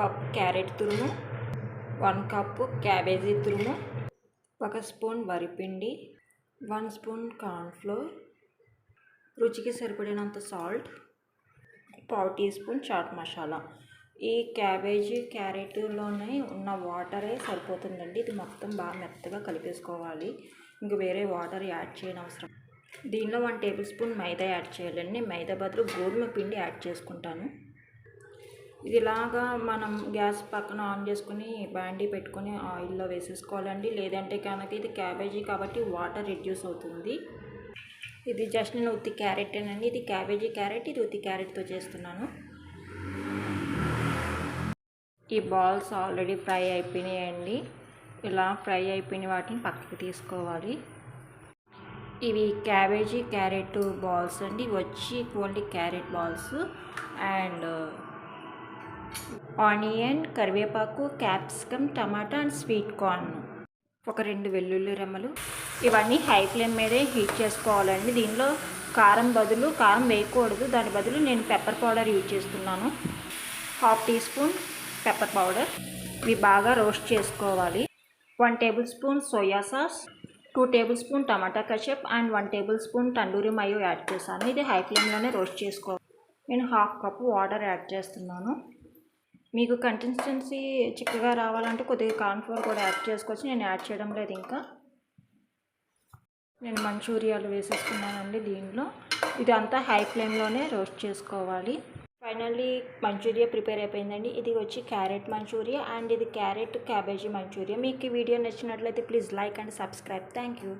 Cup carrot తురుము one cup cabbage తురుము ఒక స్పూన్ వరిపిండి వన్ స్పూన్ కార్న్ఫ్లోర్ రుచికి సరిపడినంత సాల్ట్ పావు టీ స్పూన్ చాట్ మసాలా. ఈ క్యాబేజీ క్యారెట్లోనే ఉన్న వాటరే సరిపోతుందండి. ఇది మొత్తం బాగా మెత్తగా కలిపేసుకోవాలి. ఇంక వేరే వాటర్ యాడ్ చేయని అవసరం దీనిలో వన్ టేబుల్ స్పూన్ మైదా యాడ్ చేయాలండి. మైదా బదులు గోధుమ పిండి యాడ్ చేసుకుంటాను. ఇది ఇలాగా మనం గ్యాస్ పక్కన ఆన్ చేసుకుని బాండీ పెట్టుకొని ఆయిల్లో వేసేసుకోవాలండి. లేదంటే కనుక ఇది క్యాబేజీ కాబట్టి వాటర్ రిడ్యూస్ అవుతుంది. ఇది జస్ట్ నేను ఉత్తి క్యారెట్ అండి. ఇది క్యాబేజీ క్యారెట్ ఇది ఉత్తి క్యారెట్తో చేస్తున్నాను. ఈ బాల్స్ ఆల్రెడీ ఫ్రై అయిపోయినాయండి. ఇలా ఫ్రై అయిపోయిన వాటిని పక్కకి తీసుకోవాలి. ఇవి క్యాబేజీ క్యారెట్ బాల్స్ అండి. వచ్చి only carrot balls. And onion కరివేపాకు capsicum tomato and sweet corn. ఒక రెండు వెల్లుల్లి రెమ్మలు. ఇవన్నీ హై ఫ్లేమ్ మీదే హీట్ చేసుకోవాలండి. దీనిలో కారం బదులు కారం వేయకూడదు. దాని బదులు నేను పెప్పర్ పౌడర్ యూజ్ చేస్తున్నాను. Half teaspoon pepper powder. ఇవి బాగా రోస్ట్ చేసుకోవాలి. One tablespoon soya sauce. Two tablespoon tomato ketchup and one tablespoon tandoori mayo add చేశాను. ఇది హై ఫ్లేమ్లోనే రోస్ట్ చేసుకోవాలి. నేను హాఫ్ కప్ వాటర్ యాడ్ చేస్తున్నాను. మీకు కన్సిస్టెన్సీ చిక్కగా రావాలంటే కొద్దిగా కార్న్ఫ్లోర్ కూడా యాడ్ చేసుకోవచ్చు. నేను యాడ్ చేయడం లేదు ఇంకా. నేను మంచూరియాలు వేసేసుకున్నానండి దీనిలో ఇది అంతా హై ఫ్లేమ్లోనే రోస్ట్ చేసుకోవాలి. ఫైనల్లీ మంచూరియా ప్రిపేర్ అయిపోయిందండి. ఇది వచ్చి క్యారెట్ మంచూరియా అండ్ ఇది క్యారెట్ క్యాబేజీ మంచూరియా. మీకు ఈ వీడియో నచ్చినట్లయితే please like and subscribe thank you